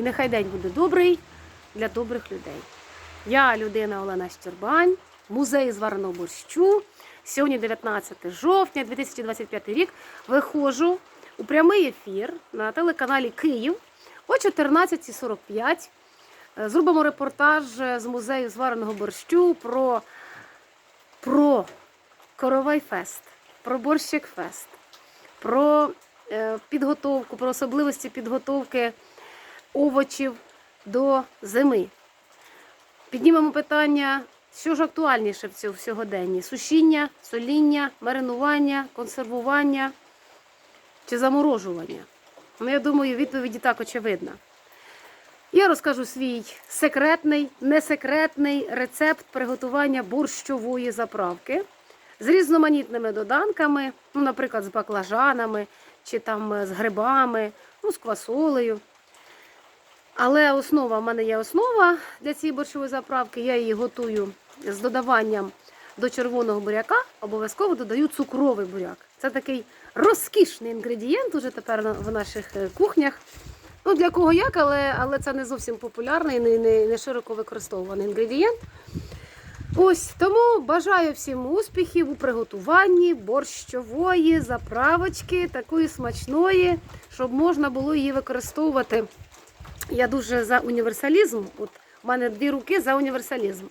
І нехай день буде добрий для добрих людей. Я людина Олена Щербань, музей звареного борщу. Сьогодні 19 жовтня 2025 рік. Виходжу у прямий ефір на телеканалі Київ о 14.45. Е, Зробимо репортаж з музею звареного борщу про, про Коровай Фест, про борщик Фест, про е, підготовку, про особливості підготовки овочів до зими. Піднімемо питання, що ж актуальніше в цьому сьогоденні: сушіння, соління, маринування, консервування чи заморожування. Ну, я думаю, відповіді так очевидна. Я розкажу свій секретний, несекретний рецепт приготування борщової заправки з різноманітними доданками, ну, наприклад, з баклажанами чи там е, з грибами, ну, з квасолею. Але основа в мене є основа для цієї борщової заправки. Я її готую з додаванням до червоного буряка. Обов'язково додаю цукровий буряк. Це такий розкішний інгредієнт уже тепер в наших е, кухнях. Ну, для кого як, але, але це не зовсім популярний, не, не, не широко використовуваний інгредієнт. Ось тому бажаю всім успіхів у приготуванні борщової заправочки, такої смачної, щоб можна було її використовувати. Я дуже за універсалізм. От у мене дві руки за універсалізм.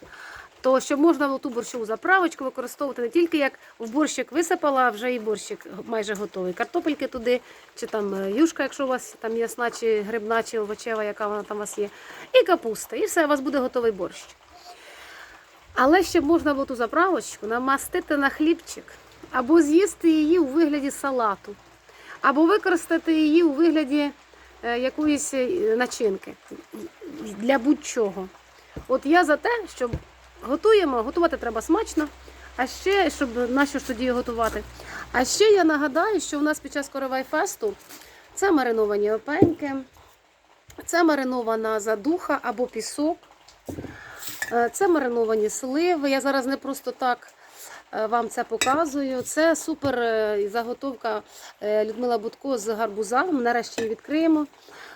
То щоб можна було ту борщову заправочку використовувати не тільки як в борщик висипала, а вже і борщик майже готовий. Картопельки туди, чи там е, юшка, якщо у вас там ясна, чи грибна, чи овочева, яка вона там у вас є, і капуста. І все, у вас буде готовий борщ. Але щоб можна було ту заправочку намастити на хлібчик, або з'їсти її у вигляді салату, або використати її у вигляді якоїсь е, начинки для будь-чого. От я за те, щоб готуємо, готувати треба смачно, а ще, щоб на що ж тоді готувати. А ще я нагадаю, що у нас під час коровай фесту це мариновані опеньки, це маринована задуха або пісок. Е, Це мариновані сливи. Я зараз не просто так е, вам це показую. Це супер е, заготовка е, Людмила Будко з гарбуза. Ми нарешті її відкриємо.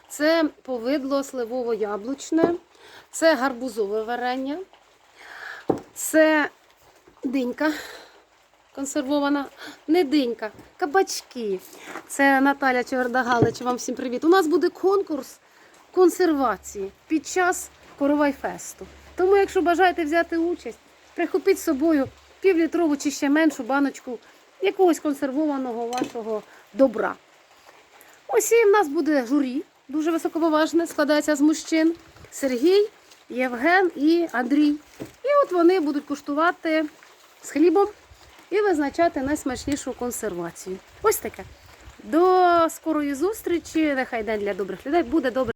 Це повидло сливово-яблучне, це гарбузове варення, це динька консервована, не динька, кабачки. Це Наталя Чевердагалич. Вам всім привіт. У нас буде конкурс консервації під час Коровайфесту. Тому, якщо бажаєте взяти участь, прихопіть з собою півлітрову чи ще меншу баночку якогось консервованого вашого добра. Ось і в нас буде журі, дуже високоповажне, складається з мужчин. Сергій, Євген і Андрій. І от вони будуть куштувати з хлібом і визначати найсмачнішу консервацію. Ось таке. До скорої зустрічі. Нехай день для добрих людей буде добре.